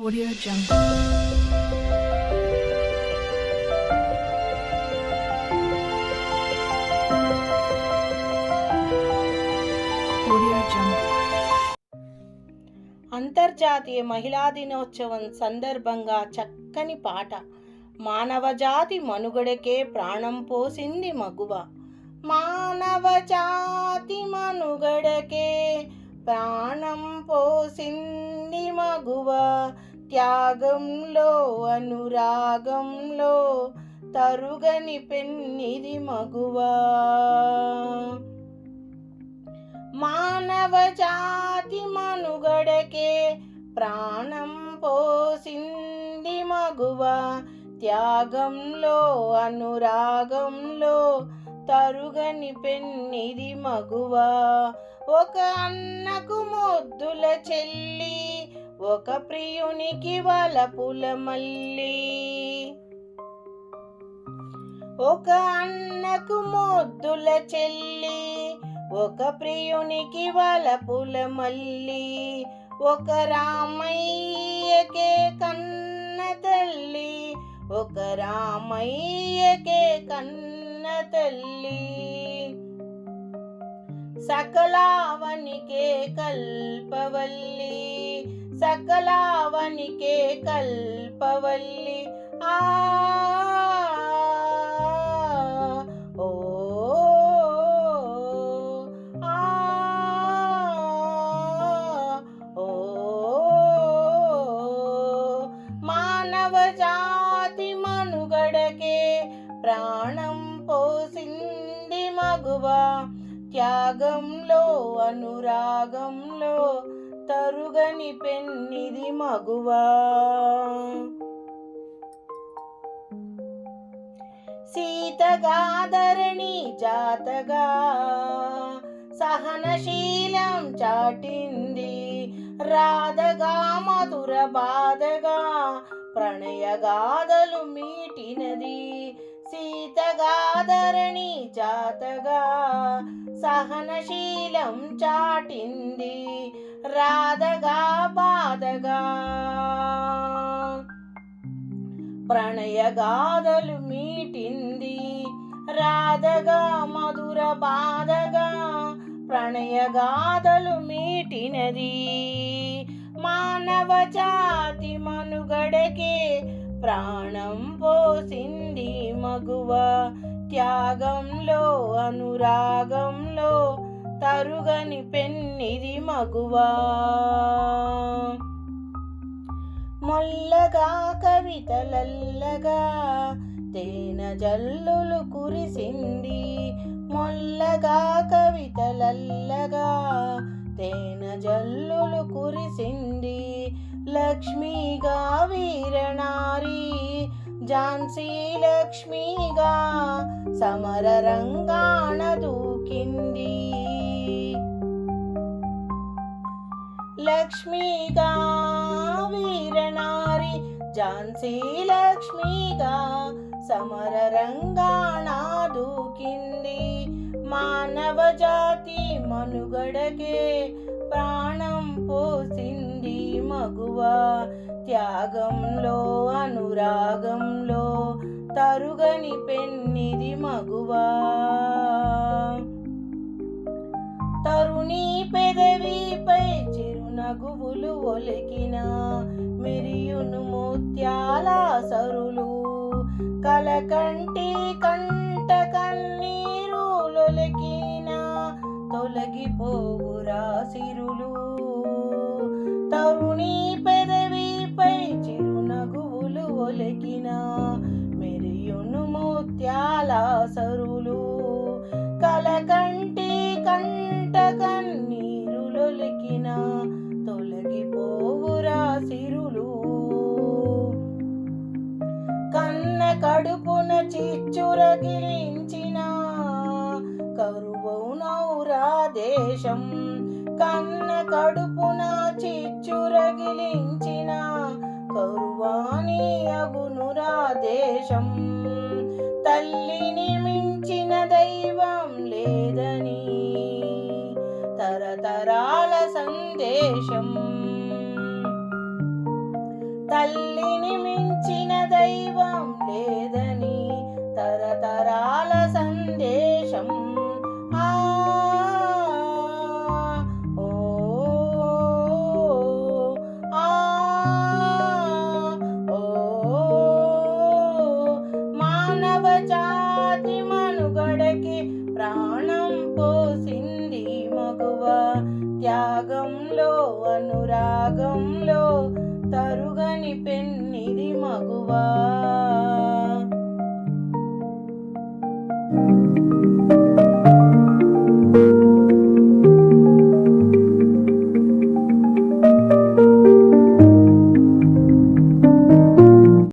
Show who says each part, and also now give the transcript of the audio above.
Speaker 1: Audio Jungle.
Speaker 2: అంతర్జాతీయ మహిళా దినోత్సవం సందర్భంగా చక్కని పాట. మానవజాతి మనుగడకే ప్రాణం పోసింది మగువ. మానవజాతి మనుగడకే ప్రాణం పోసింది మగువ. త్యాగంలో అనురాగంలో తరుగని పెన్నిది మగువా. మానవ జాతి మనుగడకే ప్రాణం పోసింది మగువ. త్యాగంలో అనురాగంలో తరుగని పెన్నిది మగువ. ఒక అన్నకు మొద్దుల చెల్లి ఒక ప్రియునికి వలపుల మల్లి. ఒక అన్నకు మొద్దుల చెల్లి ఒక ప్రియునికి వలపుల మల్లి. ఒక రామయ్యకే కన్న తల్లి ఒక రామయ్యకే కన్న తల్లి. సకలావనికే కల్పవల్లి. సకలావనికే కల్పవల్లి. ఆ ఓ మానవ జాతి మనుగడకే ప్రాణం పోసింది మగువ త్యాగంలో అనురాగంలో తరుగని పెన్నిది మగువా. సీతగాదరణి జాతగా సహనశీలం చాటింది రాధగా మధుర బాధగా ప్రణయగాథలు మీటినది సీతగాదరణి జాతగా సహనశీలం చాటింది రాధగా బాధగా. ప్రణయగాథలు మీటింది రాధగా మధుర బాధగా. ప్రణయగాథలు మీటినది మానవ జాతి మనుగడకే ప్రాణం పోసింది. మగువ త్యాగంలో అనురాగంలో తరుగని పెన్నిది మగువా. మొల్లగా కవితలల్లగా తేన జల్లులు కురిసింది. మొల్లగా కవితలల్లగా తేన జల్లులు కురిసింది. లక్ష్మిగా వీరణారీ ఝాన్సీ లక్ష్మిగా సమర రంగాణ దూకింది. లక్ష్మిగా వీరనారి ఝాన్సీ లక్ష్మిగా సమర రంగాణ దూకింది. మానవ జాతి మనుగడకే ప్రాణం పోసింది మగువా. త్యాగంలో అనురాగంలో తరుగని పెన్నిది మగువా. తరుణి పెదవిపై చిరునగువులు ఒలికిన మెరియును ముత్యాల సరులు. కలకంటి కంట కన్నీరు లొలికిన తొలగిపోవురా సిరులు. తరుణి సరులు కలకంటి కంట కన్నీరులొలికిన తొలగిపోవురా సిరులు. కన్న కడుపున చిచ్చురగిలించిన కరువౌనౌరా దేశం కన్న కడుపున చిచ్చురగిలించిన కరువాణి అగునురా దేశం. తల్లిని మించిన దైవం లేదని తరతరాల సందేశం. తల్లిని మించిన త్యాగంలో అనురాగంలో తరుగని పెన్నిది మగువా.